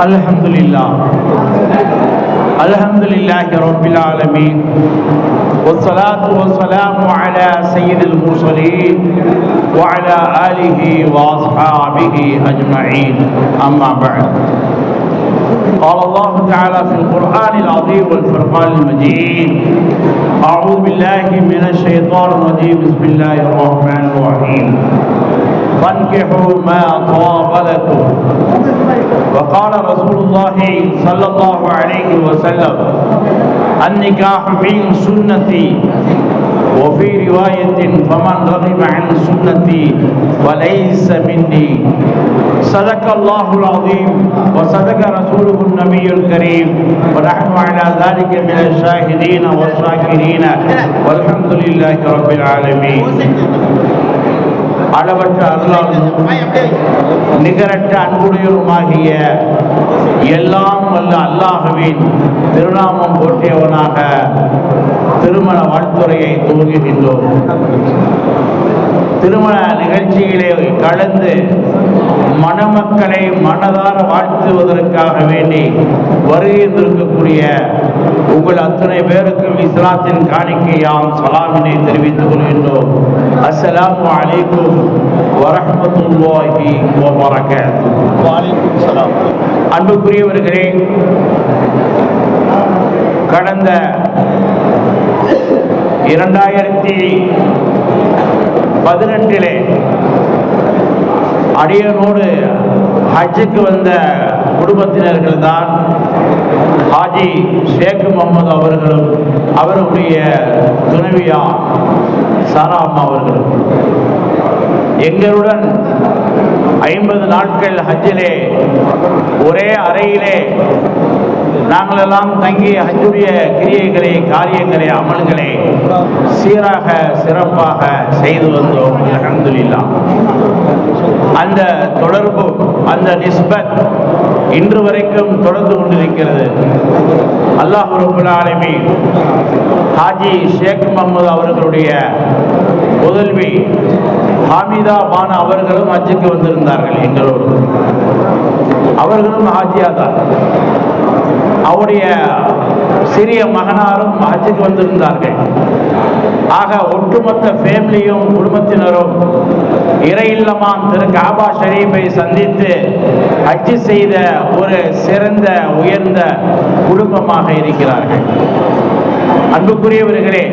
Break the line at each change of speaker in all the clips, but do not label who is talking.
الحمد لله الحمد لله رب العالمين والصلاة والسلام على سيد المرسلين وعلى آله وأصحابه أجمعين أما بعد قال الله تعالى في القرآن العظيم والفرقان المجيد. أعوذ بالله من الشيطان الرجيم. بسم الله الرحمن الرحيم. فانكحوا ما طاب لكم وقال رسول الله صلى الله عليه وسلم النكاح من سنتي وفي رواية فمن رغب عن سنتي وليس مني. صدق الله العظيم وصدق رسوله النبي الكريم ونحن على ذلك من الشاهدين والشاكرين والحمد لله رب العالمين. அளவற்ற அருளாலும் நிகரற்ற அன்புடையவருமாகிய எல்லாம் வல்ல அல்லாஹுவின் திருநாமம் போற்றியவனாக திருமண வாழ்த்துறையை துவங்குகின்றோம். திருமண நிகழ்ச்சியிலே கலந்து மணமக்களை மனதார வாழ்த்துவதற்காக வேண்டி வருகின்றிருக்கக்கூடிய உங்கள் அத்தனை பேருக்கும் இஸ்லாத்தின் காணிக்கையாம் சலாமினை தெரிவித்துக் கொள்கின்றோம். அஸ்ஸலாமு அலைக்கும் வரஹ்மத்துல்லாஹி வபரகாத்துஹு.
வாலைக்கும் சலாம்.
அன்புக்குரியவர்களே கடந்த இரண்டாயிரத்தி பதினெட்டிலே அடியனோடு ஹஜ்ஜுக்கு வந்த குடும்பத்தினர்கள் தான் ஹாஜி ஷேக் முகமது அவர்களும் அவருடைய துணைவியா சாராம்மா அவர்களும். எங்களுடன் ஐம்பது நாட்கள் ஹஜ்ஜிலே ஒரே அறையிலே நாங்களெல்லாம் தங்கி அஞ்சுடைய கிரியைகளை காரியங்களை அமல்களை சீராக சிறப்பாக செய்து வந்தோம். அல்ஹம்துலில்லாஹ். அந்த தொடர்பு அந்த நிஸ்பத் இன்று வரைக்கும் தொடர்ந்து கொண்டிருக்கிறது. அல்லாஹ் ரபுல் ஹாஜி ஷேக் முகமது அவர்களுடைய புதல்வி ஹாமிதா பானா அவர்களும் ஹஜ்ஜுக்கு வந்திருந்தார்கள் எங்களோடு. அவர்களும் ஹாஜியா தான். அவருடைய சிறிய மகனாரும் ஹஜ்ஜுக்கு வந்திருந்தார்கள். ஆக ஒட்டுமொத்த ஃபேமிலியும் குடும்பத்தினரும் இறையில்லமான் திரு காபா ஷரீஃபை சந்தித்து ஹஜ்ஜு செய்த ஒரு சிறந்த உயர்ந்த குடும்பமாக இருக்கிறார்கள். அன்புக்குரியவர்களே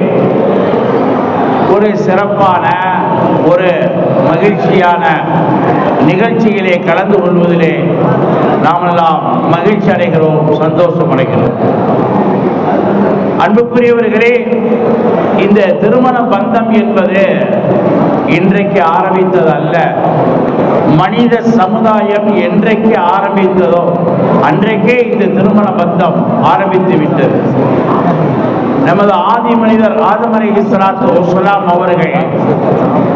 ஒரு சிறப்பான ஒரு மகிழ்ச்சியான நிகழ்ச்சியிலே கலந்து கொள்வதிலே நாமெல்லாம் மகிழ்ச்சி அடைகிறோம் சந்தோஷம் அடைகிறோம். அன்புக்குரியவர்களே இந்த திருமண பந்தம் என்பது இன்றைக்கு ஆரம்பித்தது அல்ல மனித சமுதாயம் என்றைக்கு ஆரம்பித்ததோ அன்றைக்கே இந்த திருமண பந்தம் ஆரம்பித்து விட்டது. நமது ஆதி மனிதர் ஆதமரை இஸ்லாத்து அவர்கள்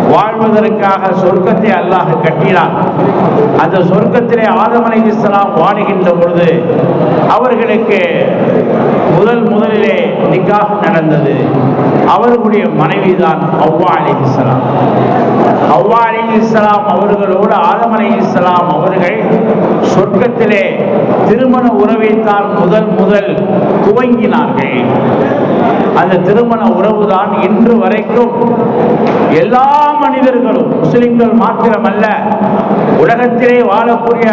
வாழ்வதற்காக சொர்க்கத்தை அல்லாஹ் கட்டினார் அந்த சொர்க்கத்திலே ஆதம் அலைஹி வாடுகின்ற பொழுது அவர்களுக்கு முதல் முதலிலே நிக்காக நடந்தது. அவர்களுடைய மனைவிதான் அவ்வா அலைஹிஸ்ஸலாம் அவ்வா அலைஹிஸ்ஸலாம் அவர்களோடு ஆதம் இஸ்லாம் அவர்கள் சொர்க்கத்திலே திருமண உறவைத்தான் முதல் முதல் துவங்கினார்கள். அந்த திருமண உறவு தான் இன்று வரைக்கும் எல்லா மனிதர்களும் முஸ்லிம்கள் மாத்திரமல்ல உலகத்திலே வாழக்கூடிய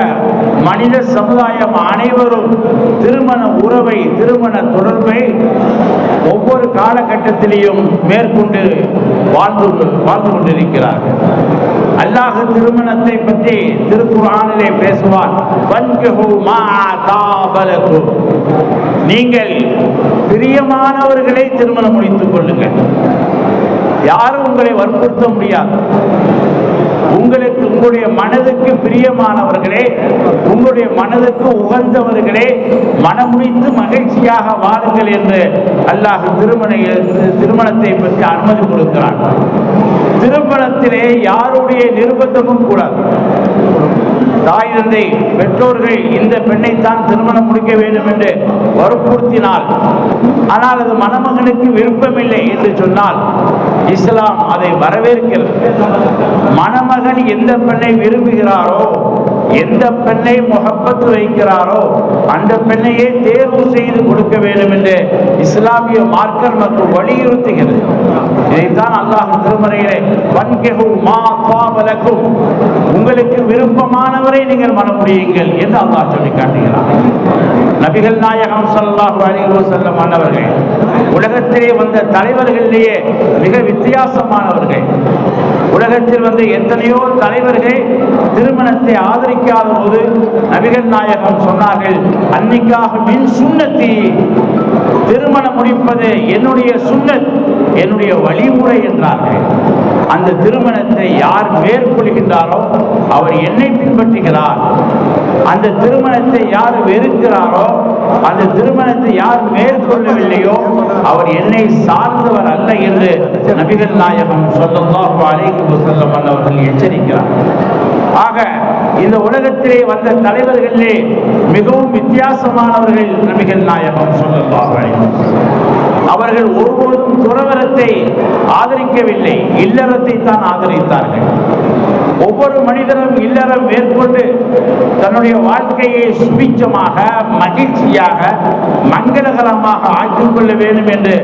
மனித சமுதாயம் அனைவரும் திருமண உறவை திருமண தொடர்பை ஒவ்வொரு காலகட்டத்திலையும் மேற்கொண்டு வாழ்ந்து வாழ்ந்து கொண்டிருக்கிறார்கள். அல்லாஹ் திருமணத்தை பற்றி திருக்குறானிலே பேசுவார் மா நீங்கள் பிரியமானவர்களை திருமணம் முடித்துக் கொள்ளுங்கள். யாரும் உங்களை வற்புறுத்த முடியாது. உங்களுக்கு உங்களுடைய மனதுக்கு பிரியமானவர்களே உங்களுடைய மனதுக்கு உகந்தவர்களே மனமுடித்து மகிழ்ச்சியாக வாருங்கள் என்று அல்லாஹ் திருமண திருமணத்தை பற்றி அனுமதி கொடுக்கிறான். திருமணத்திலே யாருடைய நிர்பந்தமும் கூடாது. தாய் தந்தை பெற்றோர்கள் இந்த பெண்ணைத்தான் திருமணம் முடிக்க வேண்டும் என்று வற்புறுத்தினால் ஆனால் அது மணமகனுக்கு விருப்பமில்லை என்று சொன்னால் இஸ்லாம் அதை வரவேற்கிறது. மணமகன் எந்த பெண்ணை விரும்புகிறாரோ எந்த பெண்ணை முகப்பத்து வைக்கிறாரோ அந்த பெண்ணையே தேர்வு செய்து கொடுக்க வேண்டும் என்று இஸ்லாமிய மார்க்கர் மற்றும் வலியுறுத்துகிறது. இதைத்தான் அல்லாஹ் திருமறையிலே வன்கெகு மா துவாபலக்கும் உங்களுக்கு விருப்பமானவரை நீங்கள் மனம் என்று அல்லாஹ் சொல்லி காட்டுகிறார் நபிகள் நாயகம் சல்லாஹு அலைஹி செல்ல ஆனவர்கள் உலகத்திலே வந்த தலைவர்களிலேயே மிக வித்தியாசமானவர்கள். உலகத்தில் வந்து எத்தனையோ தலைவர்கள் திருமணத்தை ஆதரிக்காத போது நபிகள் நாயகம் சொன்னார்கள் அன்னைக்காக மின் சுண்ணத்தி திருமணம் முடிப்பது என்னுடைய சுண்ணத். என்னுடைய வழிமுறை என்றார்கள் அந்த திருமணத்தை யார் மேற்கொள்கின்றாரோ அவர் என்னை பின்பற்றுகிறார். அந்த திருமணத்தை யார் வெறுக்கிறாரோ அந்த திருமணத்தை யார் மேற்கொள்ளவில்லையோ அவர் என்னை சார்ந்தவர் அல்ல என்று நபிகள் நாயகம் ஸல்லல்லாஹு அழைக்கு சொல்ல அவர்கள் எச்சரிக்கிறார். ஆக இந்த உலகத்திலே வந்த தலைவர்களிலே மிகவும் வித்தியாசமானவர்கள் நபிகள் நாயகம் ஸல்லல்லாஹு அவர்கள் ஒருபோதும் துறவரத்தை ஆதரிக்கவில்லை இல்லறத்தை தான் ஆதரித்தார்கள். ஒவ்வொரு மனிதனும் இல்லறம் மேற்கொண்டு தன்னுடைய வாழ்க்கையை சுபிச்சமாக மகிழ்ச்சியாக மங்களகரமாக ஆக்கிக் கொள்ள வேண்டும் என்று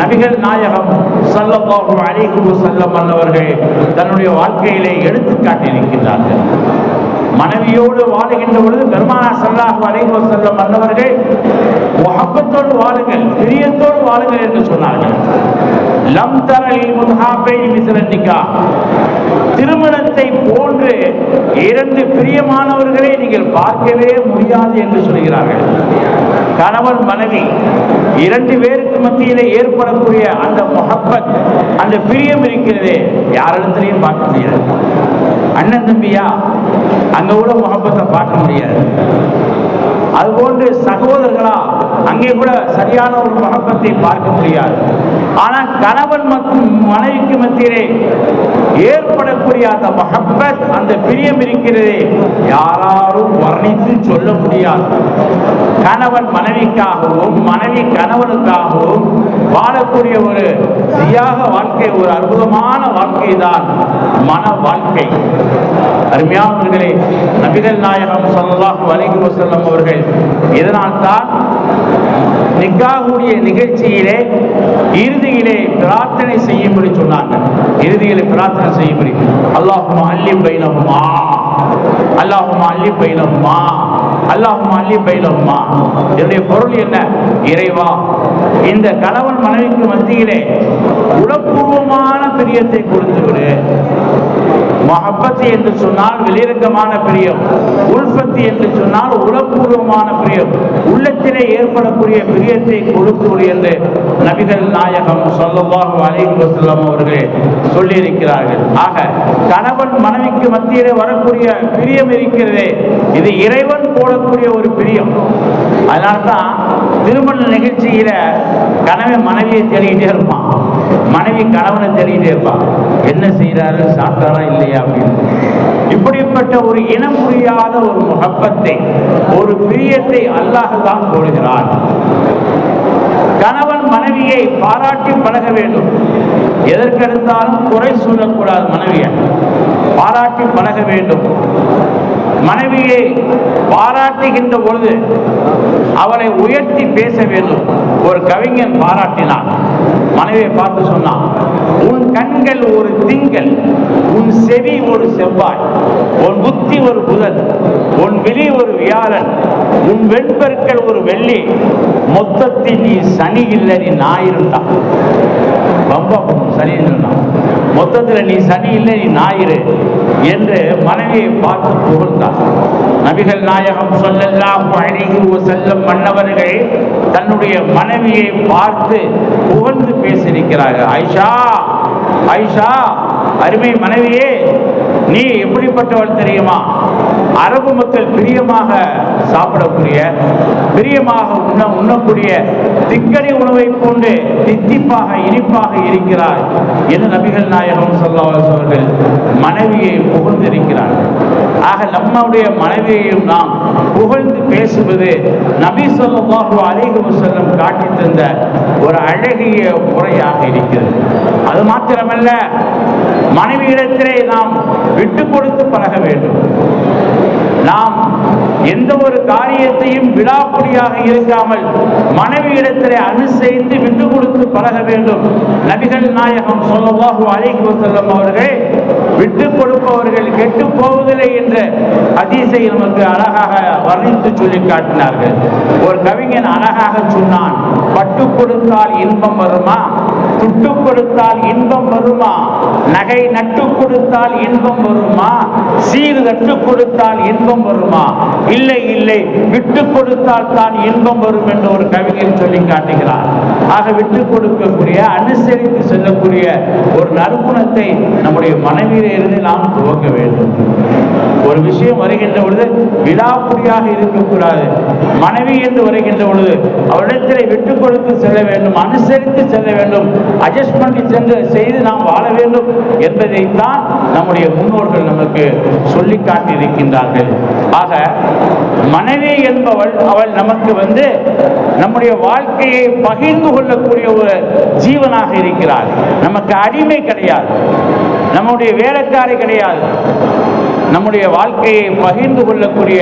நபிகள் நாயகம் ஸல்லல்லாஹு அலைஹி செல்லம் அவர்கள் தன்னுடைய வாழ்க்கையிலே எடுத்து காட்டியிருக்கிறார்கள் மனைவியோடு வாழுகின்ற பொழுது பெருமானா செல்லாக அலைஹி வஸல்லம் வந்தவர்கள் முஹப்பத்தோடு வாழுங்கள் பிரியத்தோடு வாழுங்கள் என்று சொன்னார்கள். லம் தரலில் முத்ஹாபை மிஸ்ல திருமணத்தை போன்று இரண்டு பிரியமானவர்களை நீங்கள் பார்க்கவே முடியாது என்று சொல்கிறார்கள். கணவன் மனைவி இரண்டு பேருக்கு மத்தியிலே ஏற்படக்கூடிய அந்த முகப்பத் அந்த பிரியம் இருக்கிறதே யாரிடத்திலையும் பார்க்க முடியாது. அண்ணன் தம்பியா? அங்க கூட முகப்பத்தை பார்க்க முடியாது. அதுபோன்று சகோதரர்களா? அங்கே கூட சரியான ஒரு மகப்பத்தை பார்க்க முடியாது. ஆனால் கணவன் மற்றும் மனைவிக்கு மத்தியிலே ஏற்படக்கூடிய அந்த மகப்பத் அந்த பிரியம் இருக்கிறதே யாராலும் வர்ணித்து சொல்ல முடியாது. கணவன் மனைவிக்காகவும் மனைவி கணவனுக்காகவும் வாழக்கூடிய ஒரு தியாக வாழ்க்கை ஒரு அற்புதமான வாழ்க்கை தான் மன வாழ்க்கை. அருமையானவர்களே நபிகள் நாயகம் ஸல்லல்லாஹு அலைஹி செல்லும் அவர்கள் இதனால் தான் நிக்காகுடைய நிகழ்ச்சியிலே இறுதியிலே பிரார்த்தனை செய்யும்படி சொன்னாங்க. இறுதியிலே பிரார்த்தனை செய்யும்படி. அல்லாஹுமா அல்லி பைனஹுமா. அல்லாஹுமா அல்லி பைனஹுமா. அல்லாஹுமா அல்லி பைனஹுமா. இதனுடைய பொருள் என்ன? இறைவா. இந்த கணவன் மனைவிக்கு மத்தியிலே உளப்பூர்வமான பிரியத்தை கொடுத்து விடு மஹப்பத்து என்று சொன்னால் வெளிரங்கமான பிரியம் உள்பத்தி என்று சொன்னால் உளப்பூர்வமான பிரியம் உள்ளத்திலே ஏற்படக்கூடிய பிரியத்தை கொடுத்து என்று நபிகள் நாயகம் சொல்லவாக அலைவசல்லம் அவர்களே சொல்லியிருக்கிறார்கள். ஆக கணவன் மனைவிக்கு மத்தியிலே வரக்கூடிய பிரியம் இருக்கிறதே இது இறைவன் போடக்கூடிய ஒரு பிரியம். அதனால்தான் திருமண நிகழ்ச்சியில கணவன் மனைவியை தேடிக்கிட்டே இருப்பான். மனைவி கணவனை தேடிக்கிட்டே இருப்பான் என்ன செய்யறாரு சாப்பிட்டாரா இல்லையா? அப்படின்னு. இப்படிப்பட்ட ஒரு இனம் புரியாத ஒரு முகப்பத்தை ஒரு பிரியத்தை அல்லாஹ் தான் போடுகிறான். கணவன் மனைவியை பாராட்டி பழக வேண்டும். எதற்கெடுத்தாலும் குறை சொல்லக்கூடாது மனைவியை. பாராட்டி பழக வேண்டும். மனைவியை பாராட்டுகின்ற பொழுது அவளை உயர்த்தி பேச வேண்டும். ஒரு கவிஞன் பாராட்டினான். மனைவியை பார்த்து சொன்னான் உன் கண்கள் ஒரு திங்கள் உன் செவி ஒரு செவ்வாய் உன் புத்தி ஒரு புதன் உன் விழி ஒரு வியாழன் உன் வெண்பெருக்கள் ஒரு வெள்ளி மொத்தத்தில் நீ சனி இல்லை நீ ஞாயிறுண்டா ரொம்ப சனி சொன்னான் மொத்தத்தில் நீ சனி இல்லை நீ ஞாயிறு என்று மனைவியை பார்த்து புகழ்ந்தார். நபிகள் நாயகம் ஸல்லல்லாஹு அலைஹி செல்லும் மன்னவர்கள் தன்னுடைய மனைவியை பார்த்து புகழ்ந்து பேசியிருக்கிறார்கள். ஐஷா ஐஷா அருமை மனைவியே நீ எப்படிப்பட்டவள் தெரியுமா? அரபு மக்கள் பிரியமாக சாப்பிடக்கூடிய பிரியமாக உண்ண உண்ணக்கூடிய திக்கடி உணவை போன்று தித்திப்பாக இனிப்பாக இருக்கிறார் என்று நபிகள் நாயகம் சொல்லவர்கள் மனைவியை புகழ்ந்திருக்கிறார்கள். ஆக நம்முடைய மனைவியையும் நாம் புகழ்ந்து பேசுவது நபி ஸல்லல்லாஹு அலைஹி செல்லம் காட்டி தந்த ஒரு அழகிய முறையாக இருக்கிறது. அது மாத்திரமல்ல மனைவியிடத்திலே நாம் விட்டு கொடுத்து பழக வேண்டும். நாம் எந்த ஒரு காரியத்தையும் விடாப்பிடியாக இருக்காமல் மனைவியிடத்திலே அனுசரித்து விட்டு கொடுத்து பழக வேண்டும். நபிகள் நாயகம் சொல்லவாகு அழைக்கு செல்லும் அவர்கள் விட்டு கொடுப்பவர்கள் கெட்டு போவதில்லை என்ற அதிசை நமக்கு அழகாக வர்ணித்து சொல்லி காட்டினார்கள். ஒரு கவிஞன் அழகாக சொன்னான் பட்டு கொடுத்தால் இன்பம் வருமா? துட்டு கொடுத்தால் இன்பம் வருமா? நகை நட்டு கொடுத்தால் இன்பம் வருமா? சீர் நட்டு கொடுத்தால் இன்பம் வருமா? இல்லை இல்லை. விட்டு கொடுத்தால் தான் இன்பம் வரும் என்று ஒரு கவிஞர் சொல்லி காட்டுகிறார். ஆக விட்டு கொடுக்கக்கூடிய அனுசரித்து செல்லக்கூடிய ஒரு நற்குணத்தை நம்முடைய மனைவியிலிருந்து நாம் துவங்க வேண்டும். ஒரு விஷயம் வருகின்ற பொழுது விடாப்புடியாக இருக்கக்கூடாது. மனைவி என்று வருகின்ற பொழுது அவரிடத்திலே விட்டு கொடுத்து செல்ல வேண்டும் அனுசரித்து செல்ல வேண்டும் அட்ஜஸ்ட்மெண்ட் சென்று செய்து நாம் வாழ வேண்டும் என்பதைத்தான் நம்முடைய முன்னோர்கள் நமக்கு சொல்லி காட்டியிருக்கின்றார்கள். ஆக மனைவி என்பவள் அவள் நமக்கு வந்து நம்முடைய வாழ்க்கையை பகிர்ந்து கொள்ளக்கூடிய ஒரு ஜீவனாக இருக்கிறார். நமக்கு அடிமை கிடையாது. நம்முடைய வேலைக்காரி கிடையாது. நம்முடைய வாழ்க்கையை பகிர்ந்து கொள்ளக்கூடிய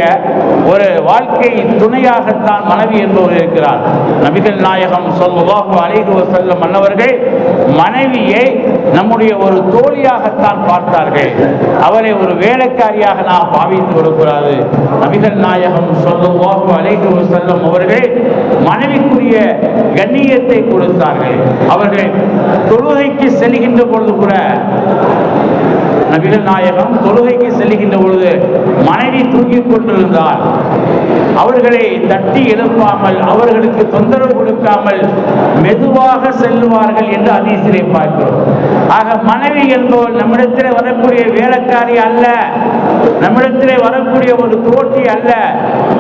ஒரு வாழ்க்கை துணையாகத்தான் மனைவி என்பவர் இருக்கிறார். நபிகள் நாயகம் சொல்லுவாக அலைகு செல்லும் மன்னவர்கள் மனைவியை நம்முடைய ஒரு தோழியாகத்தான் பார்த்தார்கள். அவரை ஒரு வேலைக்காரியாக நாம் பாவித்து விடக்கூடாது. நபிகள் நாயகம் சொல்லுவாக அலைகு செல்லும் அவர்கள் மனைவிக்குரிய கண்ணியத்தை கொடுத்தார்கள். அவர்கள் தொழுகைக்கு செல்கின்ற பொழுது கூட நபிகள் நாயகம் தொழுகைக்கு செல்கின்ற பொழுது மனைவி தூங்கிக் கொண்டிருந்தார். அவர்களை தட்டி எழுப்பாமல் அவர்களுக்கு தொந்தரவு கொடுக்காமல் மெதுவாக செல்லுவார்கள் என்று அதீசிலே பார்க்கிறோம். ஆக மனைவி என்பவர் நம்மிடத்தில் வரக்கூடிய வேலைக்காரி அல்ல. நம்மிடத்திலே வரக்கூடிய ஒரு தோட்டி அல்ல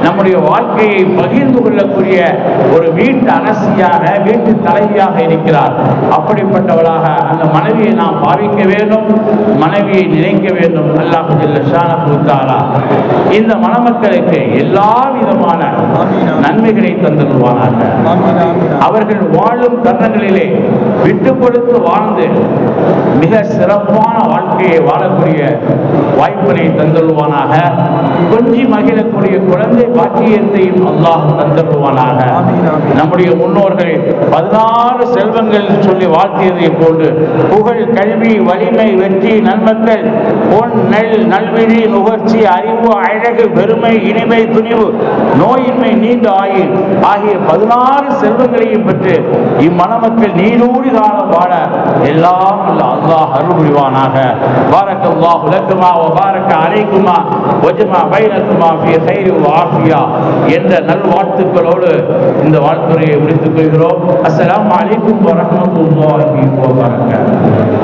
நம்முடைய வாழ்க்கையை பகிர்ந்து கொள்ளக்கூடிய ஒரு வீட்டு அரசியாக வீட்டு தலைவியாக இருக்கிறார். அப்படிப்பட்டவளாக அந்த மனைவியை நாம் பாவிக்க வேண்டும் மனைவியை நினைக்க வேண்டும். அல்லாஹு ஜல்ல இந்த மணமக்களுக்கு எல்லா விதமான நன்மைகளை
தந்துடுவார்கள்
அவர்கள் வாழும் தருணங்களிலே விட்டு கொடுத்து வாழ்ந்து மிக சிறப்பான வாழ்க்கையை வாழக்கூடிய வாய்ப்பினை தந்துள்வானாக கொஞ்சி மகிழக்கூடிய குழந்தை பாக்கியத்தையும் அல்லாஹ்
ஆமீன்.
நம்முடைய முன்னோர்கள் பதினாறு செல்வங்கள் சொல்லி வாழ்த்தியதை போன்று புகழ் கல்வி வலிமை வெற்றி நன்மக்கள் பொன் நெல் நல்விழி நுகர்ச்சி அறிவு அழகு பெருமை இனிமை துணிவு நோயின்மை நீண்ட ஆயுள் ஆகிய பதினாறு செல்வங்களையும் பெற்று இம்மணமக்கள் நீடூடி காலம் வாழ எல்லாம் அல்ல அல்லாஹ் அருள் புரிவானாக. பாரக் அல்லாஹ் லக்குமா பாரக்க அலைக்குமா? வஜ்மா பைனக்குமா ஃபி ஹைரி ஆஃபியா? என்ற நல்வாழ்த்துக்களோடு இந்த வாழ்த்துறையை முடித்துக் கொள்கிறோம். அஸ்லாம் அலைக்கும் வரஹ்மத்துல்லாஹி வபரகாத்துஹு